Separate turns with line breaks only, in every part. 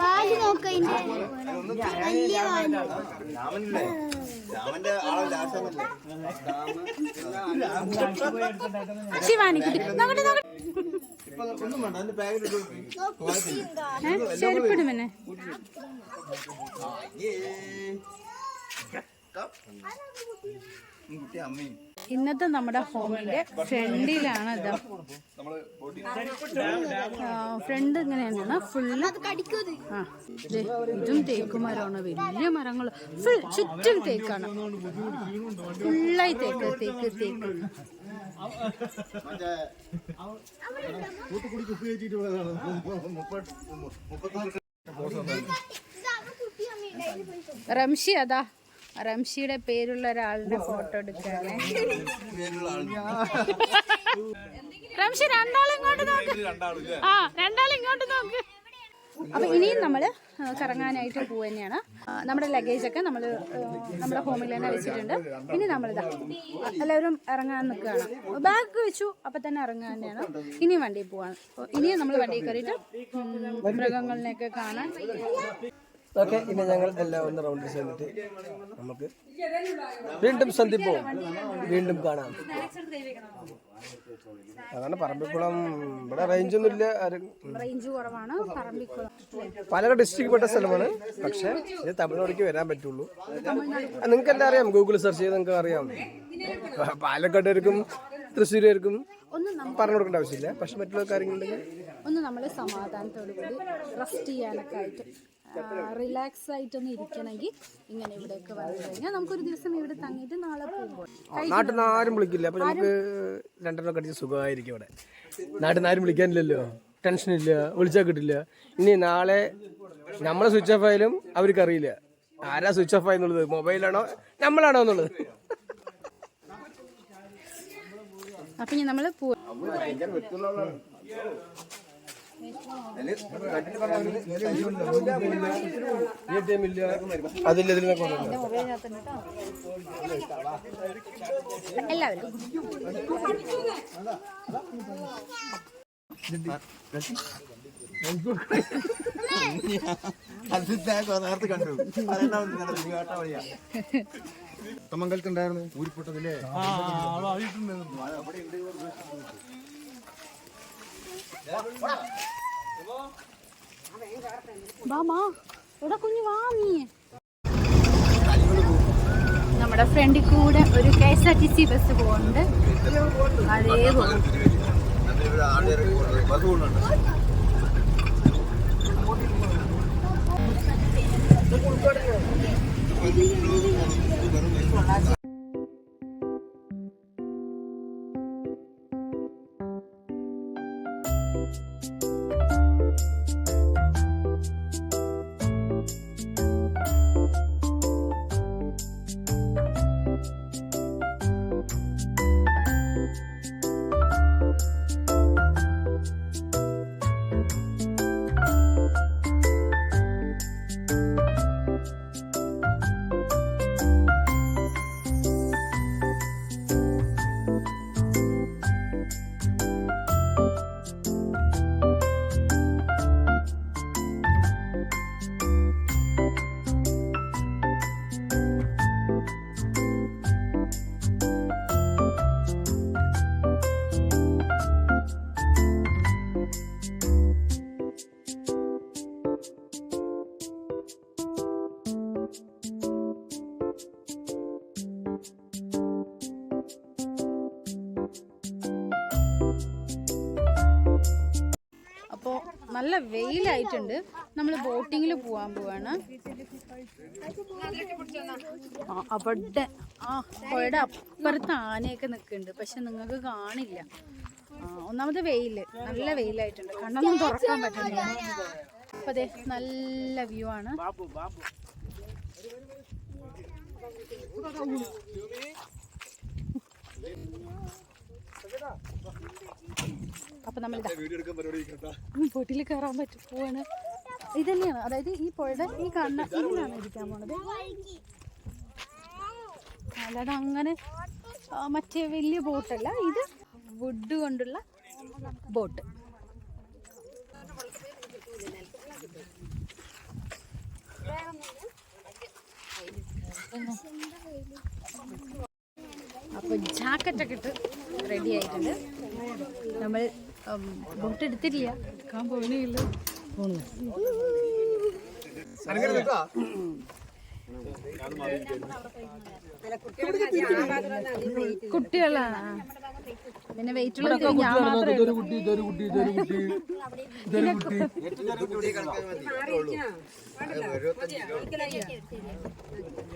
വാൽ നോക്ക വലിയ
വാൽ ആശാനല്ലേ
ശിവാനിക്കുട്ടി നോക്കട്ടെ നോക്കട്ടെ. ചെരുപ്പിടും
കുട്ടി അമ്മയും
ഇന്നത്തെ നമ്മുടെ ഹോമിന്റെ ഫ്രണ്ടിലാണ് ഇത്. ഫ്രണ്ട് ഇങ്ങനെയാണ്. ഫുള്ള് ആ ഇതും തേക്ക് മരമാണ്. വലിയ മരങ്ങൾ ഫുൾ ചുറ്റും തേക്കാണ്. ഫുള്ളായി തേക്ക് തേക്ക് തേക്ക്. റംഷി അതാ. റംഷിയുടെ പേരുള്ള ഒരാളുടെ ഫോട്ടോ എടുക്കാണ് റംഷി രണ്ടാളും ഇങ്ങോട്ട് നോക്ക്. ആ രണ്ടാളും ഇങ്ങോട്ട് നോക്ക്. അപ്പൊ ഇനിയും നമ്മൾ ആ, കറങ്ങാനായിട്ട് പോവുക തന്നെയാണ് നമ്മുടെ ലഗേജ് ഒക്കെ നമ്മൾ നമ്മുടെ ഹോമിൽ തന്നെ വെച്ചിട്ടുണ്ട്. ഇനി നമ്മളിതാ എല്ലാവരും ഇറങ്ങാൻ നിൽക്കുകയാണ്. ബാഗ് വെച്ചു അപ്പൊ തന്നെ ഇറങ്ങാൻ തന്നെയാണ് ഇനിയും വണ്ടിയിൽ പോവാണ്. ഇനിയും നമ്മൾ വണ്ടിയിൽ കയറിയിട്ട് മൃഗങ്ങളിനെയൊക്കെ കാണാൻ
ഓക്കെ ഇനി ഞങ്ങൾ എല്ലാം ഒന്ന് റൗണ്ട് ചെയ്തിട്ട് നമുക്ക് വീണ്ടും സന്ധിപ്പോവും വീണ്ടും കാണാം. അതാണ് പറമ്പിക്കുളം. ഇവിടെ റേഞ്ച് ഒന്നും ഇല്ല പല
റേഞ്ച് കുറവാണ്
പാലക്കാട് ഡിസ്ട്രിക്ട് പെട്ട സ്ഥലമാണ്. പക്ഷെ ഇത് തമിഴ്നാട്ടിലേക്ക് വരാൻ പറ്റുള്ളൂ. നിങ്ങൾക്ക് എന്താ അറിയാം ഗൂഗിൾ സെർച്ച് ചെയ്ത് നിങ്ങൾക്ക് അറിയാം. പാലക്കാട്ടുകാർക്കും തൃശ്ശൂരുകാർക്കും പറഞ്ഞു കൊടുക്കേണ്ട ആവശ്യമില്ല. പക്ഷെ മറ്റുള്ള കാര്യങ്ങളുണ്ടെങ്കിൽ
ഒന്ന് നമ്മൾ സമാധാനത്തോടു കൂടി റെസ്റ്റ് ചെയ്യാനൊക്കെ ആയിട്ട് റിലാക്സ് ആയിട്ടൊന്ന് ഇരിക്കണമെങ്കിൽ ഇങ്ങനെ ഇവിടെയൊക്കെ വന്നു കഴിഞ്ഞാൽ നമുക്കൊരു ദിവസം ഇവിടെ തങ്ങിയിട്ട് നാളെ പോകുമ്പോൾ
നാട്ടിൽ നിന്ന് ആരും വിളിക്കില്ല. അപ്പൊ നമുക്ക് രണ്ടെണ്ണം കടിച്ച് സുഖമായിരിക്കും ഇവിടെ. നാട്ടിൽ നിന്ന് ആരും വിളിക്കാനില്ലല്ലോ. ടെൻഷനില്ല വിളിച്ചാൽ കിട്ടില്ല. ഇനി നാളെ നമ്മളെ സ്വിച്ച് ഓഫ് ആയാലും അവർക്ക് അറിയില്ല. ആരാ സ്വിച്ച് ഓഫ് ആയെന്നുള്ളത്? മൊബൈലാണോ നമ്മളാണോ എന്നുള്ളത്?
അപ്പൊ ഇനി നമ്മൾ
അതില്ല
എല്ലാവരും.
അത് നേരത്തെ കണ്ടു തമംഗലത്തുണ്ടായിരുന്നു ഊരിപ്പെട്ടതില്ലേ
വാ മാ. എടാ കുഞ്ഞു വാ നീ. നമ്മുടെ ഫ്രണ്ടിൽ കൂടെ ഒരു K S R T C bus പോകുന്നുണ്ട് അതേ പോകും നല്ല വെയിലായിട്ടുണ്ട്. നമ്മൾ ബോട്ടിങ്ങിൽ പോകാൻ പോവാണ്. അവിടെ. ആ പുഴയുടെ അപ്പുറത്ത് ആനയൊക്കെ നിൽക്കുന്നുണ്ട് പക്ഷെ നിങ്ങൾക്ക് കാണില്ല. ഒന്നാമത് വെയിൽ. നല്ല വെയിലായിട്ടുണ്ട്. കണ്ണൊന്നും തുറക്കാൻ പറ്റുന്നില്ല അപ്പൊ അതെ നല്ല വ്യൂ ആണ്. അപ്പം നമ്മൾ ബോട്ടിൽ കയറാൻ പറ്റും പോവാണ്. ഇതന്നെയാണ് അതായത് ഈ പുഴയുടെ ഈ കണ്ണ ഇതിലാണ് ഇരിക്കാൻ പോണത്. അല്ലാതെ അങ്ങനെ മറ്റേ വലിയ ബോട്ടല്ല ഇത് വുഡ് കൊണ്ടുള്ള ബോട്ട്. വേറെ ജാക്കറ്റ് ഒക്കെ ഇട്ട് റെഡി ആയിട്ടുണ്ട്. നമ്മൾ ബോട്ട് എടുത്തിട്ടില്ല. എടുക്കാൻ പോകണില്ല കുട്ടികളാണ്. പിന്നെ വെയിറ്റ് ഉള്ള ഞാൻ മാത്രമേ ഉള്ളൂ.
കുട്ടി ഇതൊരു കുട്ടി ഇതൊരു കുട്ടി. ഇതൊരു കുട്ടി.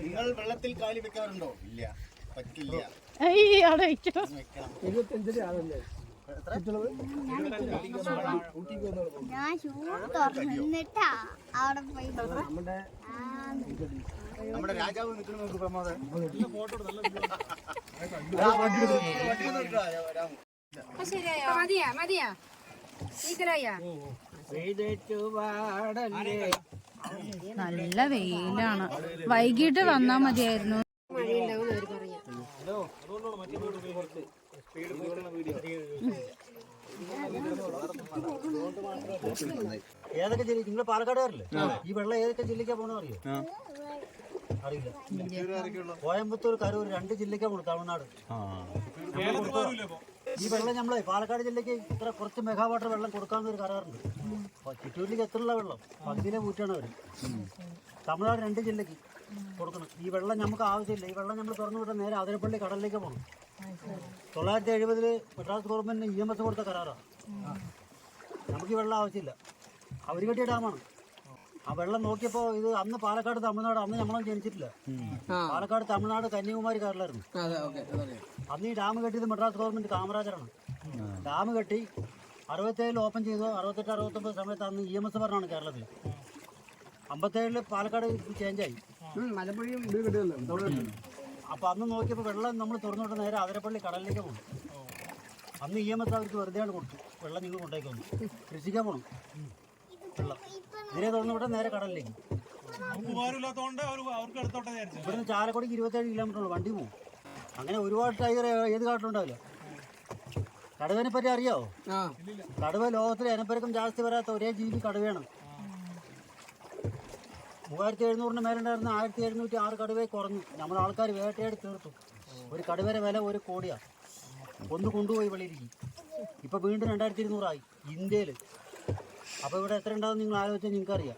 നിങ്ങൾ വെള്ളത്തിൽ കാലി വെക്കാറുണ്ടോ? ഇല്ല. പറ്റില്ല.
ഞാൻ അവിടെ പോയി
നമ്മുടെ
ശീഘ്രമായാ
നല്ല വെയിലാണ് വൈകിട്ട് വന്നാ മതിയായിരുന്നു
ഏതൊക്കെ ജില്ല നിങ്ങൾ പാലക്കാടുകാരല്ലേ? ഈ വെള്ളം ഏതൊക്കെ ജില്ലക്കാ പോണെന്ന് അറിയോ അറിയില്ല. കോയമ്പത്തൂർ കരൂർ രണ്ട് ജില്ലക്കാ പോണു തമിഴ്നാട്. ഈ വെള്ളം നമ്മളെ പാലക്കാട് ജില്ലക്ക് ഇത്ര കുറച്ച് മെഗാ വാട്ടർ വെള്ളം കൊടുക്കാമെന്നൊരു കരാറുണ്ട്. ചിറ്റൂരിലേക്ക് എത്തുള്ള വെള്ളം? പകുതിയിലെ കൂറ്റാണ് അവർ തമിഴ്നാട് രണ്ട് ജില്ലക്ക് കൊടുക്കണം. ഈ വെള്ളം നമുക്ക് ആവശ്യമില്ല. ഈ വെള്ളം നമ്മൾ തുറന്നു വിട്ടാൽ നേരെ അതിരപ്പള്ളി കടലിലേക്ക് പോകണം തൊള്ളായിരത്തി എഴുപതിൽ മദ്രാസ് ഗവൺമെന്റിന് ഇ എം എസ് കൊടുത്ത കരാറാണ് നമുക്ക് ഈ വെള്ളം ആവശ്യമില്ല. അവർ കെട്ടിയ ഡാമാണ്. ആ വെള്ളം നോക്കിയപ്പോ ഇത് അന്ന് പാലക്കാട് തമിഴ്നാട് അന്ന് ഞമ്മളും ജനിച്ചിട്ടില്ല. പാലക്കാട് തമിഴ്നാട് കന്യാകുമാരി കാറിലായിരുന്നു അന്ന് ഈ ഡാം കെട്ടിയത് മദ്രാസ് ഗവൺമെന്റ് കാമരാജറാണ്. ഡാം കെട്ടി അറുപത്തേഴിൽ ഓപ്പൺ ചെയ്തു. അറുപത്തെട്ട് അറുപത്തൊമ്പത് സമയത്ത് അന്ന് ഇ എം എസ് ഭരണമാണ് കേരളത്തിൽ അമ്പത്തേഴിൽ പാലക്കാട് ചേഞ്ചായി
മലപ്പുഴയും ഇത്
അപ്പൊ അന്ന് നോക്കിയപ്പോ വെള്ളം നമ്മൾ തുറന്നുവിട്ട് നേരെ അതിരപ്പള്ളി കടലിലേക്ക് പോകും അന്ന് ഇ എം എസ് അവർക്ക് വെറുതെ ആണ് കൊടുത്തു. വെള്ളം നിങ്ങൾ കൊണ്ടേക്ക് വന്നു കൃഷിക്കാൻ പോകണം വെള്ളം. ഇതിനെ തുറന്നു വിട്ടാൽ നേരെ കടലിലേക്ക്. ഇവിടുന്ന് ചാലക്കുടിക്ക് ഇരുപത്തേഴ് കിലോമീറ്റർ ഉള്ളു. വണ്ടി പോകും അങ്ങനെ ഒരുപാട് ടൈഗർ ഏത് കാട്ടിലുണ്ടാവില്ല? കടുവനെ പറ്റി അറിയാവോ? കടുവ ലോകത്തിലെ ഇനപ്പെരുക്കം ജാസ്തി വരാത്ത ഒരേ ജീവി കടുവയാണ്. മൂവായിരത്തി എഴുന്നൂറിന് മേലുണ്ടായിരുന്ന ആയിരത്തി എഴുന്നൂറ്റി ആറ് കടുവയെ കുറഞ്ഞു. നമ്മുടെ ആൾക്കാർ വേട്ടയാടി തീർത്തു. ഒരു കടുവയുടെ വില ഒരു കോടിയാ. ഒന്ന് കൊണ്ടുപോയി വെളിയിലേക്ക് ഇപ്പൊ വീണ്ടും രണ്ടായിരത്തി ഇരുന്നൂറായി ഇന്ത്യയിൽ. അപ്പൊ ഇവിടെ എത്ര ഉണ്ടാവും നിങ്ങൾ ആലോചിച്ചാൽ നിങ്ങൾക്ക് അറിയാം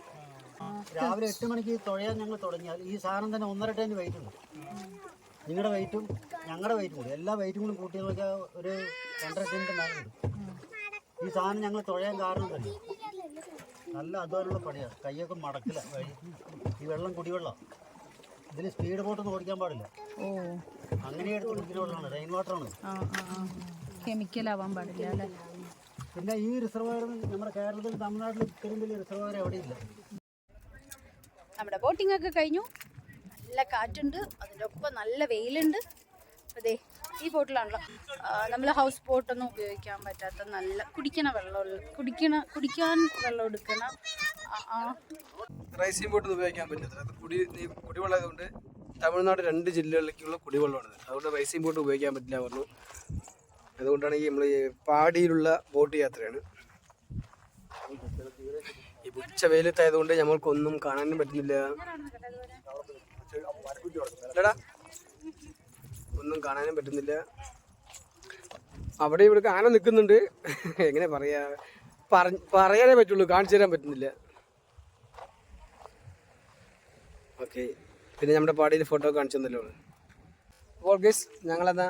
രാവിലെ എട്ട് മണിക്ക് തുഴയാൻ ഞങ്ങൾ തുടങ്ങിയാൽ ഈ സാധനം തന്നെ ഒന്നര ടൈം വെയിറ്റ് ഉണ്ട് നിങ്ങളുടെ വെയിറ്റും ഞങ്ങളുടെ വെയിറ്റും കൂടി. എല്ലാ വെയിറ്റും കൂടി കൂട്ടി നോക്കിയാൽ ഒരു രണ്ടര ടൈമിന്റെ മേലെ ഈ സാധനം ഞങ്ങൾ തുഴയാൻ കാരണം തന്നെ നല്ല അധ്വാനമുള്ള പണിയാണ് കൈയൊക്കെ മടക്കില്ല. ഈ വെള്ളം കുടിവെള്ളം. ഇതിന് സ്പീഡ് ബോട്ട് ബോട്ടൊന്നും ഓടിക്കാൻ പാടില്ല.
ഓ.
അങ്ങനെ എടുത്ത് കുടിക്കുന്ന റെയിൻ വാട്ടറാണ്
ആ ആ കെമിക്കൽ ആവാൻ പാടില്ല അല്ലേ?
പിന്നെ ഈ റിസർവയർ നമ്മുടെ കേരളത്തിൽ തമിഴ്നാട്ടിൽ ഇത്രയും വലിയ റിസർവയർ എവിടെയില്ല.
നമ്മുടെ ബോട്ടിംഗ് ഒക്കെ കഴിഞ്ഞു. നല്ല കാറ്റുണ്ട്. അതിന്റെ ഒപ്പം നല്ല വെയിലുണ്ട്. അതെ ഈ ബോട്ടിലാണല്ലോ നമ്മൾ ഹൗസ് ബോട്ടൊന്നും ഉപയോഗിക്കാൻ പറ്റാത്ത നല്ല കുടിക്കണ വെള്ളമുള്ള കുടിക്കണ കുടിക്കാൻ വെള്ളം എടുക്കണ
റൈസിംഗ് ബോട്ട് ഉപയോഗിക്കാൻ പറ്റില്ല അത് കുടി കുടിവെള്ളം കൊണ്ട് തമിഴ്നാട് രണ്ട് ജില്ലകളിലേക്കുള്ള കുടിവെള്ളമാണ്. അതുകൊണ്ട് റൈസിംഗ് ബോട്ട് ഉപയോഗിക്കാൻ പറ്റില്ല പറഞ്ഞു. അതുകൊണ്ടാണ് ഈ നമ്മൾ പാടിയിലുള്ള ബോട്ട് യാത്രയാണ്. ഈ ഉച്ച വെയിലത്തായതുകൊണ്ട് ഞമ്മൾക്കൊന്നും കാണാനും പറ്റുന്നില്ല. ഒന്നും കാണാനും പറ്റുന്നില്ല. അവിടെ ഇവിടെ ആന നിൽക്കുന്നുണ്ട്. എങ്ങനെ പറയാ? പറയാനേ പറ്റുള്ളൂ കാണിച്ചു തരാൻ പറ്റുന്നില്ല. ഓക്കെ. പിന്നെ നമ്മുടെ പാടിയിൽ ഫോട്ടോ കാണിച്ചു തന്നല്ലോ അപ്പോൾ ഗൈസ് ഞങ്ങളെന്നാ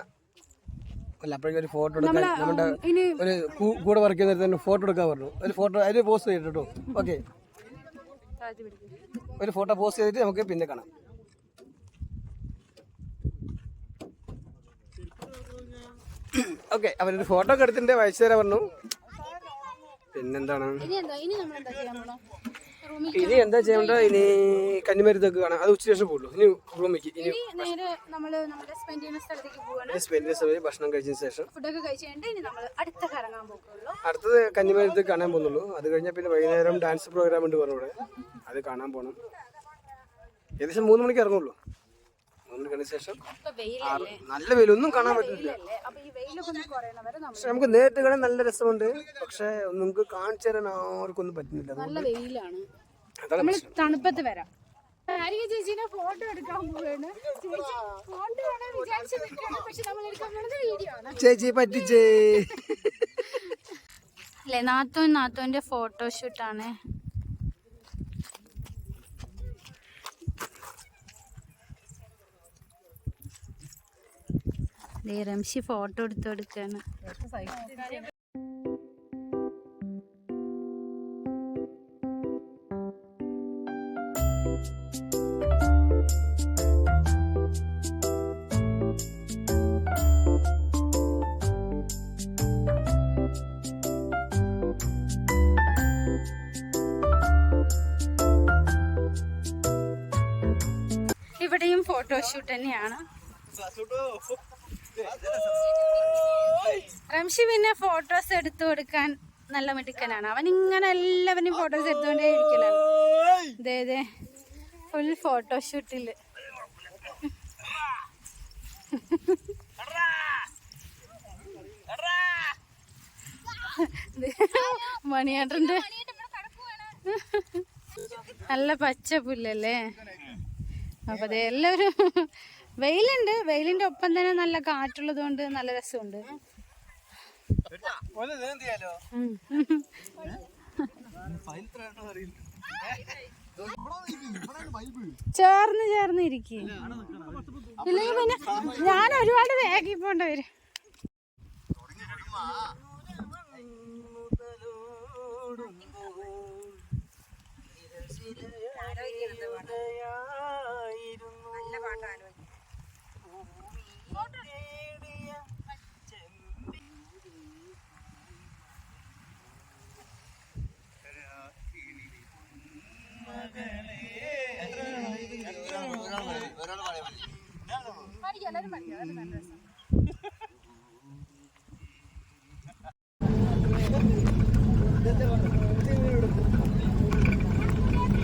അല്ല അപ്പോഴേക്കും ഒരു ഫോട്ടോ എടുക്കാൻ നമ്മുടെ ഒരു കൂടെ വർക്ക് ചെയ്യുന്ന തന്നെ ഫോട്ടോ എടുക്കാൻ പറഞ്ഞു. ഒരു ഫോട്ടോ അതിൽ പോസ്റ്റ് ചെയ്തിട്ട് കേട്ടോ. ഓക്കെ. ഒരു ഫോട്ടോ പോസ്റ്റ് ചെയ്തിട്ട് നമുക്ക് പിന്നെ കാണാം. ഓക്കെ അവരൊരു ഫോട്ടോ ഒക്കെ എടുത്തിട്ടുണ്ട്. തരാൻ പറഞ്ഞു. പിന്നെന്താണ്?
ഇനി എന്താ
ചെയ്യേണ്ട ഇനി കന്നിമരുത്തൊക്കെ കാണാം. അത് ഉച്ച ശേഷം പോകുള്ളൂ ഇനി റൂമിലേക്ക് ഇനി
നേരെ നമ്മൾ നമ്മുടെ സ്പെൻഡ് ചെയ്യുന്ന സ്ഥലത്തേക്ക് പോവാണ്.
സ്പെൻഡ് സമയം ഭക്ഷണം കഴിച്ചതിന് ശേഷം.
ഫുഡൊക്കെ ഇനി നമ്മൾ അടുത്ത കറങ്ങാൻ പോകുള്ളൂ
അടുത്തത് കന്നിമരത്ത് കാണാൻ പോകുന്നുള്ളൂ. അത് കഴിഞ്ഞാൽ പിന്നെ വൈകുന്നേരം ഡാൻസ് പ്രോഗ്രാം ഉണ്ട് പറഞ്ഞു ഇവിടെ അത് കാണാൻ പോകണം ഏകദേശം മൂന്ന് മണിക്ക് ഇറങ്ങുള്ളൂ. മൂന്ന് ശേഷം നല്ല വെയിൽ വെയിലൊന്നും കാണാൻ
പറ്റില്ല ഒന്ന്
പക്ഷെ നമുക്ക് നേരിട്ട് കാണാൻ നല്ല രസമുണ്ട്. പക്ഷെ നമുക്ക് കാണിച്ചു തരാൻ ആർക്കൊന്നും പറ്റുന്നില്ല.
നല്ല വെയിലാണ്. നമ്മൾ തണുപ്പത്ത് വരാം. ആര്യ ചേച്ചീനെ ഫോട്ടോ എടുക്കാൻ പോവാണ്. ചേച്ചി ഫോട്ടോ ആണ് വിചാരിച്ചു നിൽക്കുകയാണ്. പക്ഷെ നമ്മൾ എടുക്കാൻ പോകുന്നത് വീഡിയോ ആണ്.
ചേച്ചി പറ്റിച്ചേ.
അല്ലേ നാത്തോൻ നാത്തോന്റെ ഫോട്ടോഷൂട്ടാണ് റംഷി ഫോട്ടോ എടുത്തു കൊടുക്കാണ്. ഇവിടെയും ഫോട്ടോഷൂട്ട് തന്നെയാണ് റംഷി പിന്നെ ഫോട്ടോസ് എടുത്തു കൊടുക്കാൻ നല്ല മിടുക്കനാണ്. അവൻ ഇങ്ങനെ എല്ലാവരും ഫോട്ടോസ് എടുത്തുകൊണ്ടേ ഇരിക്കലാണ്. അതെ അതെ ഫുൾ ഫോട്ടോഷൂട്ടിൽ മണിയാട്ടന്റെ നല്ല പച്ച പുല്ലല്ലേ? അപ്പൊ അതെ എല്ലാവരും വെയിലുണ്ട്. വെയിലിന്റെ ഒപ്പം തന്നെ നല്ല കാറ്റുള്ളത് കൊണ്ട് നല്ല രസമുണ്ട്. ചേർന്ന് ചേർന്ന് ഇരിക്കേ. ഇല്ലെങ്കിൽ പിന്നെ? ഞാൻ ഒരുപാട് വേഗി പോണ്ട വരും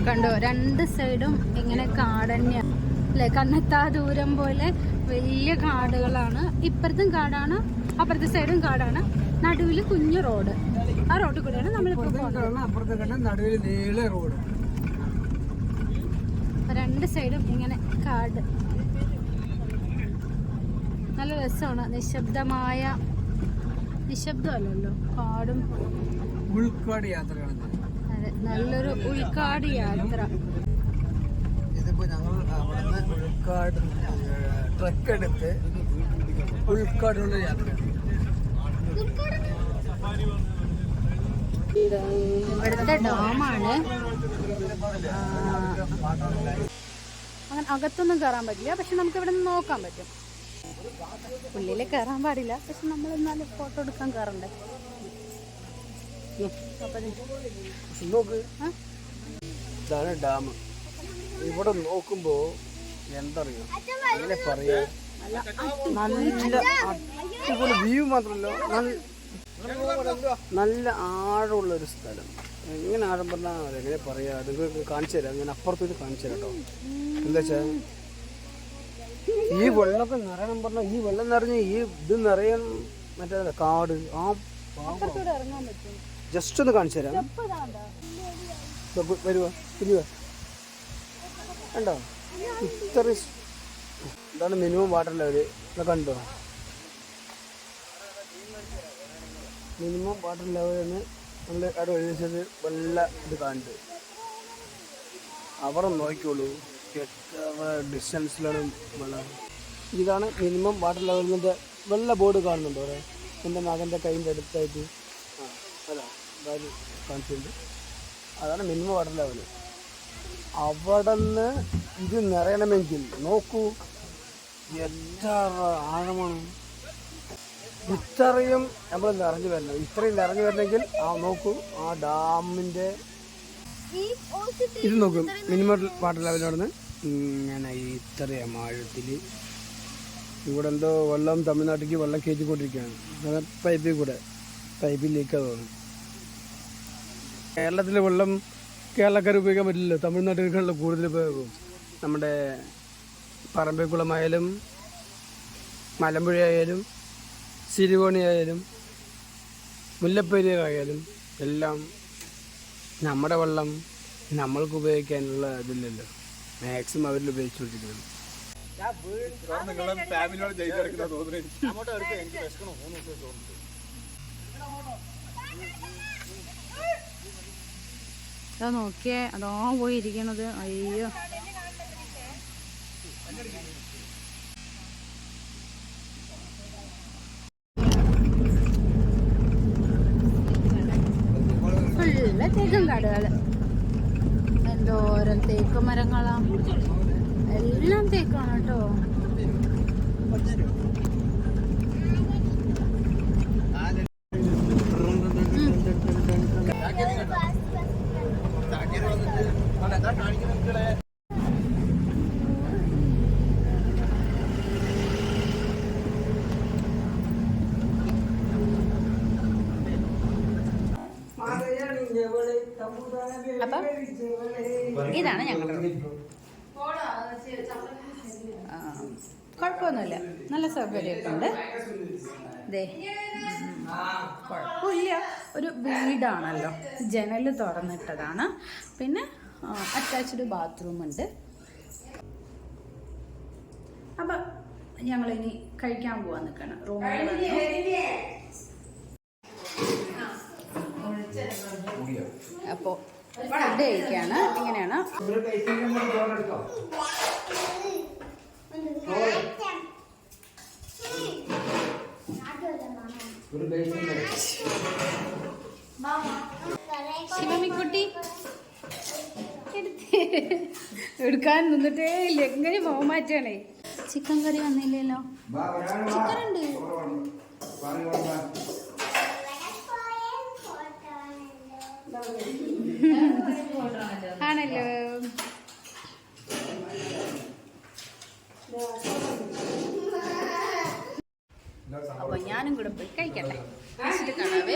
കണ്ടോ? രണ്ട് സൈഡും ഇങ്ങനെ കാടന്നെ അല്ലെ? കണ്ണെത്താ ദൂരം പോലെ വലിയ കാടുകളാണ്. ഇപ്പുറത്തും കാടാണ് അപ്പുറത്തെ സൈഡും കാടാണ്. നടുവിൽ കുഞ്ഞു റോഡ്. ആ റോഡിൽ കൂടെയാണ് നമ്മളിപ്പോൾ
റോഡ്.
രണ്ട് സൈഡും ഇങ്ങനെ കാട്. നല്ല രസമാണ്. നിശബ്ദമായ നിശബ്ദമല്ലല്ലോ കാടും.
ഉൾക്കാട് യാത്രയാണ്
അതെ നല്ലൊരു ഉൾക്കാട് യാത്ര.
ഇതിപ്പോ ഞങ്ങൾ ഉൾക്കാട് ട്രക്ക് എടുത്ത് ഉൾക്കാടുള്ള യാത്ര.
ഇവിടുത്തെ ഡാമാണ്. അങ്ങനെ അകത്തൊന്നും കയറാൻ പറ്റില്ല. പക്ഷെ നമുക്ക് ഇവിടെ നിന്ന് നോക്കാൻ പറ്റും. ഉള്ളിൽ കയറാൻ പാടില്ല. പക്ഷെ നമ്മൾ എന്നാലും ഫോട്ടോ എടുക്കാൻ കയറണ്ടേ?
ഇതാണ് ഡാം. ഇവിടെ നോക്കുമ്പോ എന്തറിയോ? അങ്ങനെ പറയാ നല്ല വ്യൂ മാത്രമല്ല. നല്ല ആഴമുള്ള ഒരു സ്ഥലം. എങ്ങനെ ആഴം പറഞ്ഞാൽ എങ്ങനെ പറയാ? നിങ്ങൾക്ക് കാണിച്ചു തരാം. ഞാൻ അപ്പുറത്തോട്ട് കാണിച്ചു തരാം കേട്ടോ. എന്താ വെച്ചാ ഈ വെള്ളമൊക്കെ നിറയണം പറഞ്ഞാൽ ഈ വെള്ളം നിറഞ്ഞ് ഈ ഇത് നിറയാൻ മറ്റേ കാട്. ആ ജസ്റ്റ് ഒന്ന് കാണിച്ചു തരാം. വരുവാ. കുഞ്ഞുവാ കണ്ടോ? ഇത്ര ഇതാണ് മിനിമം വാട്ടർ ലെവൽ ഇതൊക്കെ കണ്ടോ? മിനിമം വാട്ടർ ലെവലിന് നമ്മൾ അവിടെ എഴുതിച്ചത് വല്ല ഇത് കണ്ട്. അവിടെ നോക്കിക്കോളൂ. ഡിസ്റ്റൻസിലാണ് വെള്ളം. ഇതാണ് മിനിമം വാട്ടർ ലെവലിന്റെ വെള്ള ബോർഡ് കാണുന്നുണ്ടോ അവിടെ. എന്റെ മകന്റെ കൈന്റെ അടുത്തായിട്ട്. ആ കാണിച്ചിട്ടുണ്ട്. അതാണ് മിനിമം വാട്ടർ ലെവൽ അവിടെ നിന്ന് ഇത് നിറയണമെങ്കിൽ നോക്കൂ. എത്ര ആഴമാണ്. ഇത്രയും നമ്മൾ നിറഞ്ഞു വരണം. ഇത്രയും നിറഞ്ഞു വരണമെങ്കിൽ ആ നോക്കൂ ആ
ഡാമിന്റെ
ഇത് നോക്കും മിനിമം വാട്ടർ ലെവൽ നടന്ന് ഇങ്ങനെ ഇത്രയും ആഴത്തിൽ. ഇവിടെ എന്തോ വെള്ളം തമിഴ്നാട്ടിലേക്ക് വെള്ളം കയറ്റിക്കൊണ്ടിരിക്കുകയാണ്. അങ്ങനെ പൈപ്പിൽ കൂടെ പൈപ്പിൽ ലീക്കാ തോന്നും കേരളത്തിലെ വെള്ളം കേരളക്കാർ ഉപയോഗിക്കാൻ പറ്റില്ലല്ലോ. തമിഴ്നാട്ടിലേക്കാണല്ലോ കൂടുതൽ ഉപയോഗവും നമ്മുടെ പറമ്പിക്കുളമായാലും മലമ്പുഴ ആയാലും മുല്ലപ്പെരിയായാലും ആയാലും മുല്ലപ്പെരിയ ആയാലും എല്ലാം നമ്മുടെ വെള്ളം നമ്മൾക്ക് ഉപയോഗിക്കാനുള്ള ഇതില്ലല്ലോ. മാക്സിമം അവരിൽ ഉപയോഗിച്ചുകൊണ്ടിരിക്കുന്നത്
നോക്കിയേ ഫാമിലിയോട് പോയിരിക്കണത്. തോന്നുന്നു
അങ്ങോട്ട് എടുക്കുക എനിക്ക് വിശക്കണം മൂന്ന് ദിവസം തോന്നുന്നു
അതാ നോക്കിയേ അതോ പോയി ഇരിക്കണത് അയ്യോ ഫുള്ള് തേക്കും എന്തോരം തേക്ക് മരങ്ങളാ എല്ലാം തേക്കാണ് കേട്ടോ. ഇതാണ് ഞങ്ങളുടെ കുഴപ്പമൊന്നുമില്ല. നല്ല സൗകര്യമൊക്കെ ഉണ്ട് ദേ. കുഴപ്പമില്ല. ഒരു വീടാണല്ലോ. ജനൽ തുറന്നിട്ടതാണ്. പിന്നെ അറ്റാച്ച്ഡ് ബാത്റൂം ഉണ്ട്. അപ്പം ഞങ്ങളിനി കഴിക്കാൻ പോവാൻ നിൽക്കണം റൂമിൽ അപ്പോൾ ഫുഡ് കഴിക്കുകയാണ് ഇങ്ങനെയാണ്. ശിവമിക്കുട്ടി എടുക്കാൻ നിന്നിട്ടേ ഇല്ല. എങ്ങനെ മോമാറ്റാണേ മാറ്റാണേ ചിക്കൻ കറി വന്നില്ലല്ലോ. ചിക്കൻ ഉണ്ട്. ആണല്ലോ. അപ്പൊ ഞാനും കൂടെ പോയി കഴിക്കട്ടെ. കഴിച്ചിട്ട് കാണാവേ